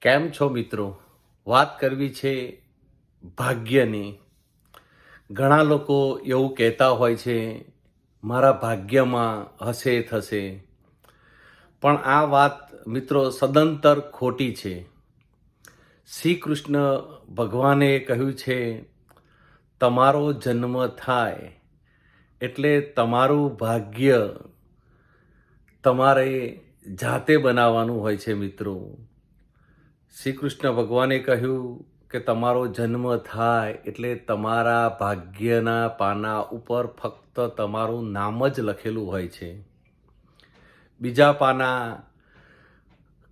કેમ છો મિત્રો? વાત કરવી છે ભાગ્યની. ઘણા લોકો એવું કહેતા હોય છે, મારા ભાગ્યમાં હશે થશે. પણ આ વાત મિત્રો સદંતર ખોટી છે. શ્રી કૃષ્ણ ભગવાને કહ્યું છે, તમારો જન્મ થાય એટલે તમારું ભાગ્ય તમારે જાતે બનાવવાનું હોય છે મિત્રો. શ્રી કૃષ્ણ ભગવાને કહ્યું કે તમારો જન્મ થાય એટલે તમારા ભાગ્યના પાના ઉપર ફક્ત તમારું નામ જ લખેલું હોય છે. બીજા પાના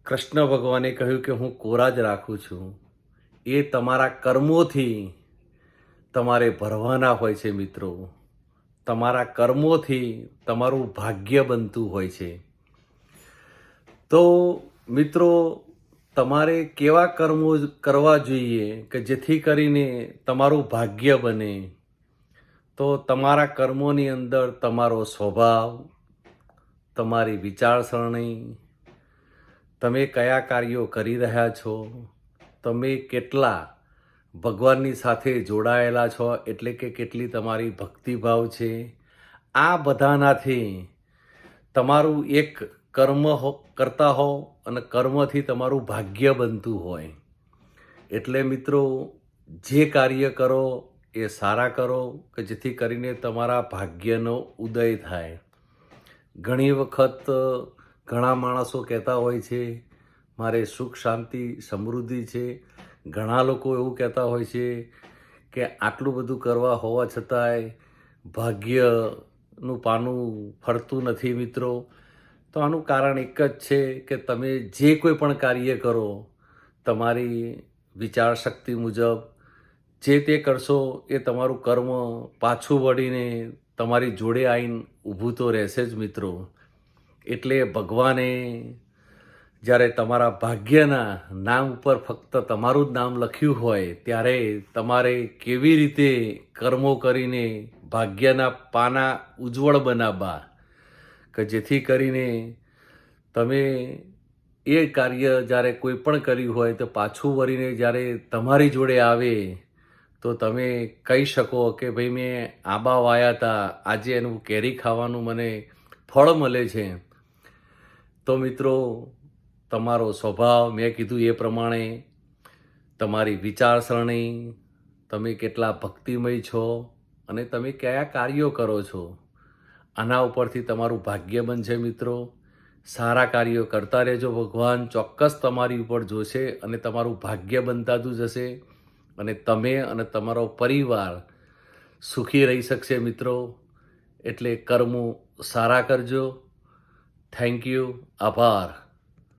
કૃષ્ણ ભગવાને કહ્યું કે હું કોરા જ રાખું છું. એ તમારા કર્મોથી તમારે ભરવાના હોય છે મિત્રો. તમારા કર્મોથી તમારું ભાગ્ય બનતું હોય છે. તો મિત્રો તમારે કેવા કર્મો કરવા જોઈએ કે જેથી કરીને તમારું ભાગ્ય બને? તો તમારા કર્મોની અંદર તમારો સ્વભાવ, તમારી વિચારસરણી, તમે કયા કાર્યો કરી રહ્યા છો? તમે કેટલા ભગવાનની સાથે જોડાયેલા છો? એટલે કે કેટલી તમારી ભક્તિભાવ છે? આ બધાનાથી તમારું એક કર્મ હો, કરતા હો અને કર્મથી તમારું ભાગ્ય બનતું હોય. એટલે મિત્રો, જે કાર્ય કરો, એ સારા કરો કે જેથી કરીને તમારા ભાગ્યનો ઉદય થાય. ઘણી વખત, ઘણા માણસો કહેતા હોય છે, મારે સુખ, શાંતિ, સમૃદ્ધિ છે. ઘણા લોકો એવું કહેતા હોય છે કે, આટલું બધું કરવા હોવા છતાંય ભાગ્યનું પાનું ફરતું નથી મિત્રો. તો આનું કારણ એક જ છે કે તમે જે કોઈ પણ કાર્ય કરો, તમારી વિચાર શક્તિ મુજબ જે તે કરશો એ તમારું કર્મ પાછું વળીને તમારી જોડે આવીને ઊભું તો રહેશે જ મિત્રો. એટલે ભગવાને જ્યારે તમારા ભાગ્યના નામ ઉપર ફક્ત તમારું જ નામ લખ્યું હોય, ત્યારે તમારે કેવી રીતે કર્મો કરીને ભાગ્યના પાના ઉજ્જવળ બનાવવા? કે જેથી કરીને તમે એ કાર્ય જ્યારે કોઈ પણ કર્યું હોય તો પાછું વળીને જ્યારે તમારી જોડે આવે તો તમે કહી શકો કે ભાઈ મેં આંબા વાયા હતા આજે એનું કેરી ખાવાનું મને ફળ મળે છે. તો મિત્રો, તમારો સ્વભાવ મેં કીધું એ પ્રમાણે, તમારી વિચારસરણી, તમે કેટલા ભક્તિમય છો અને તમે કયા કાર્યો કરો છો? આના ઉપરથી તમારું ભાગ્ય બનશે મિત્રો. સારા કાર્યો કરતા રહેજો ભગવાન, ચોક્કસ તમારી ઉપર જોશે અને તમારું ભાગ્ય બનતાતું જશે અને તમે અને તમારો પરિવાર સુખી રહી શકશે મિત્રો. એટલે કર્મો સારા કરજો. થેન્ક યુ આભાર.